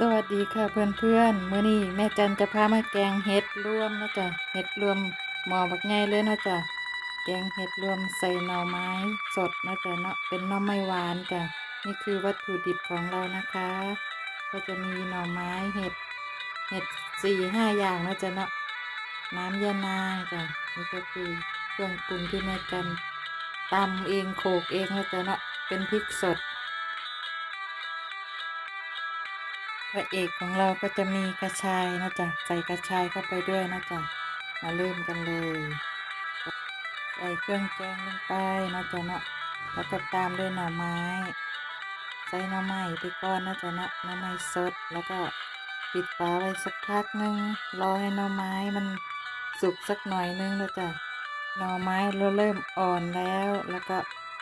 สวัสดีค่ะเพื่อนๆมื้อนี้แม่จันจะพามาแกงเห็ดรวมนะจ๊ะเห็ดรวมหมอบักใหญ่เลยนะจ๊ะแกงเห็ดรวมใส่หน่อไม้สดนะจ๊ะเนาะเป็นหน่อไม้หวานจ้ะนี่คือวัตถุดิบของเรานะคะ ก็จะมีหน่อไม้เห็ดเห็ดสี่ห้าอย่างนะจ๊ะเนาะน้ำยานางจ้ะนี่ก็คือเครื่องปรุงที่แม่จันตำเองโขกเองนะจ๊ะเนาะเป็นพริกสด พระเอกของเราก็จะมีกระชายนะจ๊ะใส่กระชายเข้าไปด้วยนะจ๊ะมาเริ่มกันเลยใส่เครื่องแกงลงไปนะจ๊ะเนาะแล้วก็ตามด้วยหน่อไม้ ใส่หน่อไม้ไปก่อนนะจ๊ะเนาะหน่อไม้สดแล้วก็ปิดฝาไว้สักพักนึงรอให้หน่อไม้มันสุกสักหน่อยนึงนะจ๊ะหน่อไม้เราเริ่มอ่อนแล้ว แล้วก็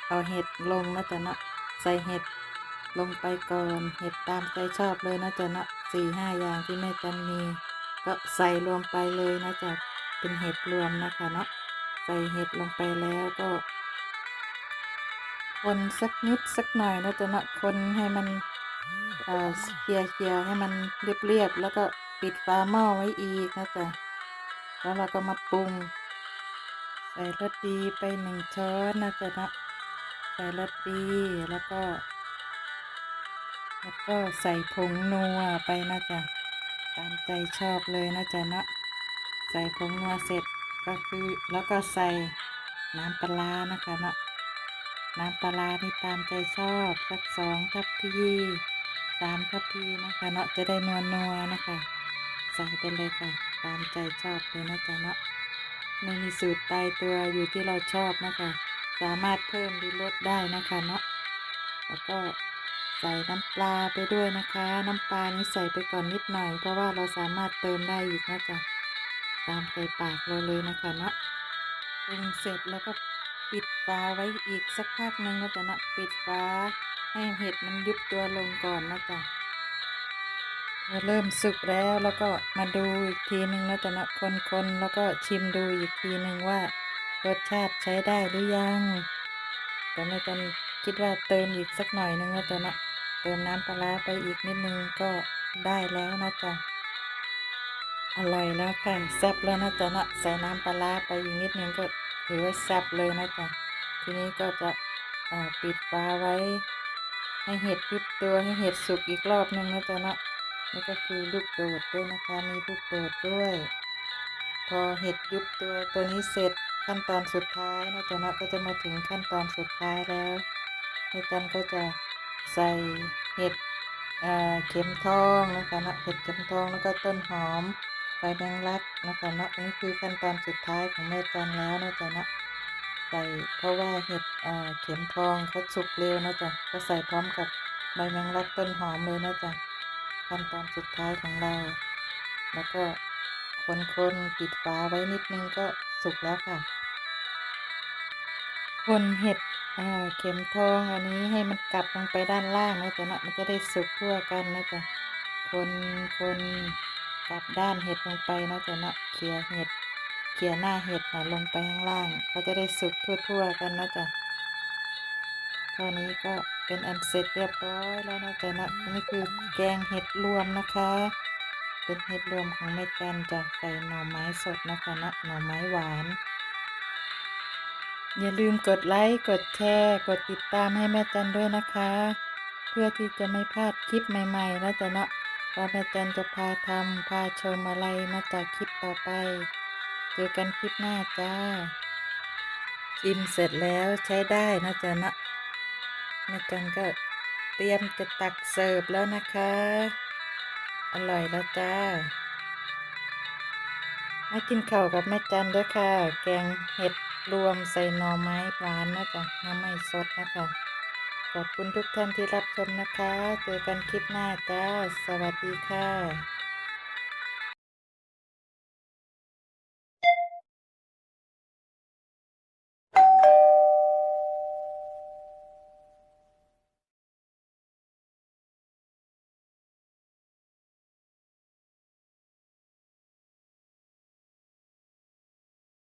เอาเห็ดลงนะจ๊ะเนาะใส่เห็ด ลงไปก่อนเห็ดตามใจชอบเลยนะจ๊ะเนาะสี่ห้าอย่างที่แม่จันมี ก็ใส่รวมไปเลยนะจ๊ะเป็นเห็ดรวมนะคะเนาะใส่เห็ดลงไปแล้วก็ คนสักนิดสักหน่อยนะจ๊ะเนาะคนให้มันเอ่อเคลียร์เคลียร์ให้มันเรียบๆแล้วก็ปิดฝาหม้อไว้อีกนะจ๊ะแล้วเราก็มาปรุง ใส่รสดีไปหนึ่งช้อนนะจ๊ะเนาะใส่รสดีแล้วก็ แล้วก็ใส่ผงนัวไปนะจ๊ะตามใจชอบเลยนะจ๊ะเนาะใส่ผงนัวเสร็จก็คือแล้วก็ใส่น้ำปลานะคะเนาะน้ำปลานี่ตามใจชอบสักสองทัพพีสามทัพพีนะคะเนาะจะได้นัวนัวนะคะใส่ไปเลยค่ะ ตามใจชอบเลยนะจ๊ะเนาะไม่มีสูตรตายตัวอยู่ที่เราชอบนะคะ สามารถเพิ่มหรือลดได้นะคะเนาะแล้วก็ ใส่น้ำปลาไปด้วยนะคะ น้ำปลานี่ใส่ไปก่อนนิดหน่อย เพราะว่าเราสามารถเติมได้อีกนะจ๊ะตามใจปากเราเลยนะคะเนาะปรุงเสร็จแล้วก็ปิดฝาไว้อีกสักพักหนึ่งนะจ๊ะเนาะปิดฝาให้เห็ดมันยุบตัวลงก่อนนะจ๊ะพอเริ่มสุกแล้วแล้วก็มาดูอีกทีหนึ่งนะจ๊ะเนาะคนๆแล้วก็ชิมดูอีกทีหนึ่งว่ารสชาติใช้ได้หรือยังแต่แม่จันคิดว่าเติมอีกสักหน่อยนึงนะจ๊ะเนาะ เติมน้ำปลาไปอีกนิดนึงก็ได้แล้วนะจ๊ะอร่อยแล้วค่ะแซ่บแล้วนะจ๊ะนะใส่น้ำปลาไปอีกนิดนึงก็ถือว่าแซ่บเลยนะจ๊ะทีนี้ก็จะปิดฝาไว้ ให้เห็ดยุบตัวให้เห็ดสุกอีกรอบนึงนะจ๊ะนะนี่ก็คือลูกโดดด้วยนะคะมีลูกโดดด้วย พอเห็ดยุบตัวตัวนี้เสร็จขั้นตอนสุดท้ายนะจ๊ะนะก็จะมาถึงขั้นตอนสุดท้ายแล้วแม่จันก็จะ ใส่เห็ดเอ่อเข็มทองนะคะเนาะเห็ดเข็มทองแล้วก็ต้นหอมใบแมงลักนะคะเนาะอันนี้คือขั้นตอนสุดท้ายของแม่จันแล้วนะจ๊ะเนาะใส่เพราะว่าเห็ดเอ่อเข็มทองเขาสุกเร็วนะจ๊ะก็ใส่พร้อมกับใบแมงลักต้นหอมเลยนะจ๊ะขั้นตอนสุดท้ายของเรา แล้วก็คนๆปิดฝาไว้นิดนึงก็สุกแล้วค่ะ คนเห็ด อ่าเข็มทองอันนี้ให้มันกลับลงไปด้านล่างนะจ๊ะนะมันจะได้สุกทั่วกันนะจ๊ะคนคนกลับด้านเห็ดลงไปนะจ๊ะเนะเขี่ยเห็ดเขี่ยหน้าเห็ดนะลงไปข้างล่างก็จะได้สุกทั่วๆกันนะจ๊ะเท่านี้ก็เป็นอันเสร็จเรียบร้อยแล้วนะจ๊ะนาะอันนี้คือแกงเห็ดรวมนะคะ เป็นเห็ดรวมของแม่จันจะใส่หน่อไม้สดนะคะนะหน่อไม้หวาน อย่าลืมกดไลค์ กดแชร์ กดติดตามให้แม่จันด้วยนะคะ เพื่อที่จะไม่พลาดคลิปใหม่ๆนะจ๊ะเนาะว่าแม่จันจะพาทำพาชมอะไรนะจ๊ะคลิปต่อไป เจอกันคลิปหน้าจ้าชิมเสร็จแล้วใช้ได้นะจ๊ะเนาะแม่จันก็เตรียมจะตักเสิร์ฟแล้วนะคะ อร่อยแล้วจ้ามากินข้าวกับแม่จันด้วยค่ะ แกงเห็ด รวมใส่หน่อไม้หวานนะจ๊ะน้ำไม้สดนะคะขอบคุณทุกท่านที่รับชมนะคะ เจอกันคลิปหน้าจ้า สวัสดีค่ะ